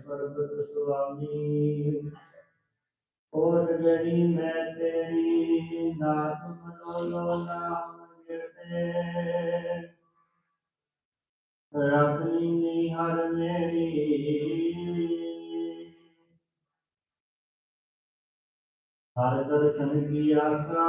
पर्वत स्वामी और गरी मैं तेरी ना तुम नाम गिरते रखनी निहर मेरी हर दर्शन की आशा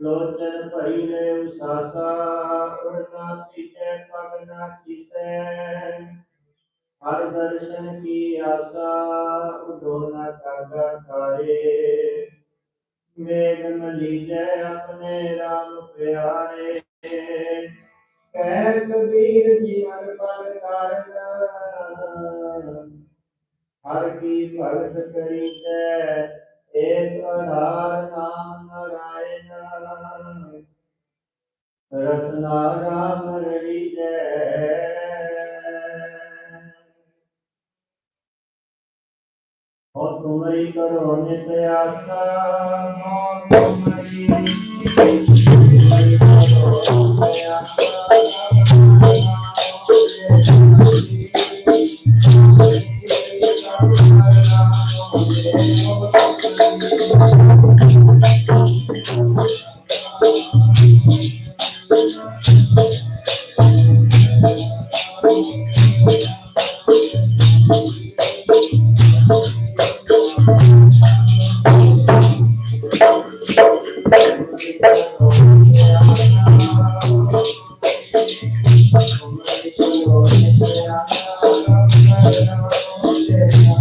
लोचन परिणय उषासा उड़ना पीटे पगना किसे हर दर्शन की आशा उडोना कागा कारे मेघ मलीजे अपने राम प्यारे। कह कबीर जीवन पर कारण। हर की भक्त करी है राधार नारायण। रसना राम रवि हो तुम्हारी करो नित्यासा हो तुम्हारी